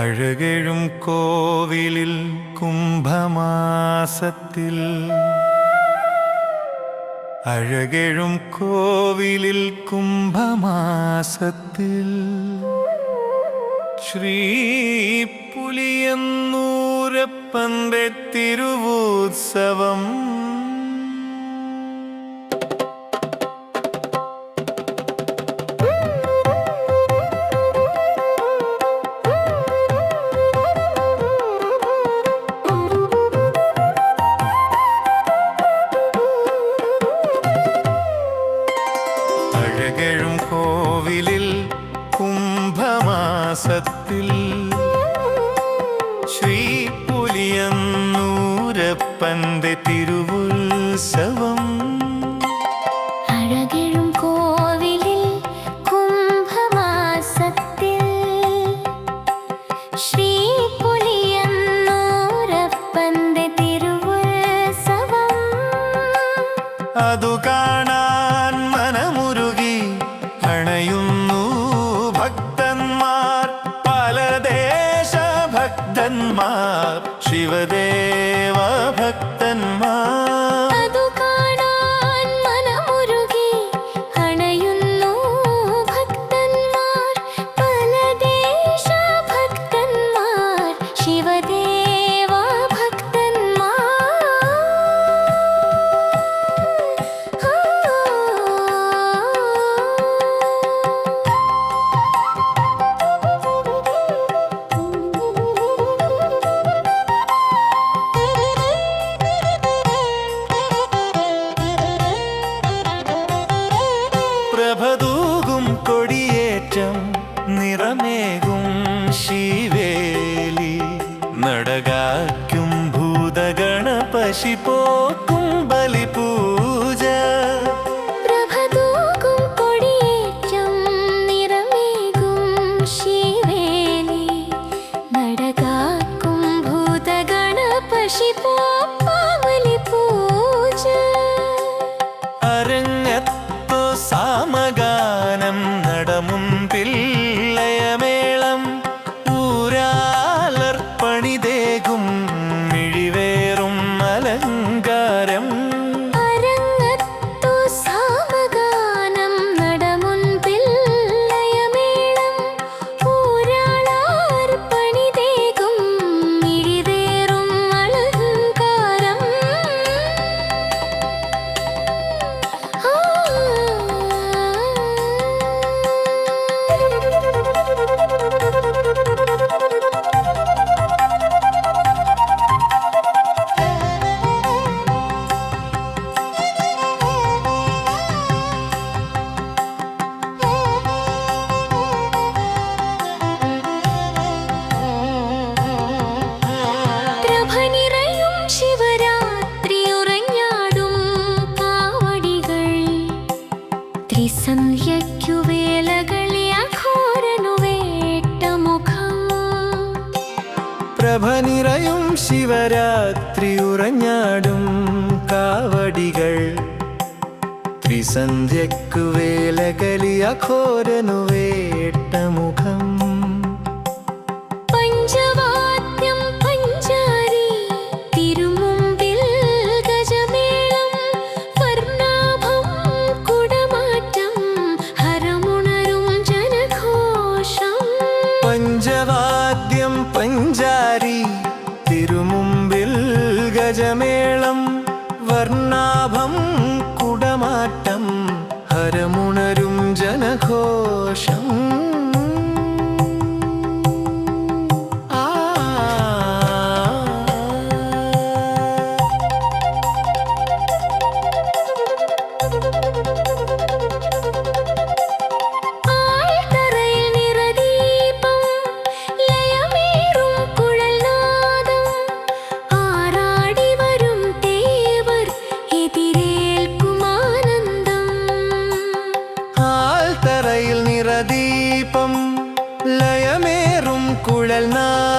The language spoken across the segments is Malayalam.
അഴകെഴും കോവിലിൽ കുംഭമാസത്തിൽ. അഴകെഴും കോവിലിൽ കുംഭമാസത്തിൽ. ശ്രീപുലിയന്നൂരപ്പന്റെ തിരുവോത്സവം മാസത്തിൽ ശ്രീ പുലിയന്നൂരപ്പന്റെ തിരുവുത്സവം. അഴകിഴും കോവിലിൽ കുംഭമാസത്തിൽ ശ്രീ പുലിയന്നൂരപ്പന്റെ തിരുവുത്സവം. അതു കാണാൻ செய்வது പ്രഭതൂകും കൊടിയേറ്റം നിറമേകും ശിവേലി. നടകാക്കും ഭൂതഗണ പശിപ്പോക്കും നിറയും ശിവരാത്രി ഉറഞ്ഞാടും കാവടികൾ. ത്രിസന്ധ്യക്കു വേലകലിയ ഘോരനു വേട്ടമുഖം. குழல் நான்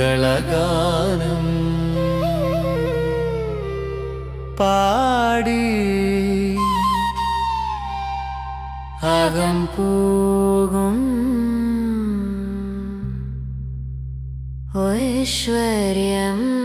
മംഗളഗാനം പാടി. അകം പോകും. ഐശ്വര്യം.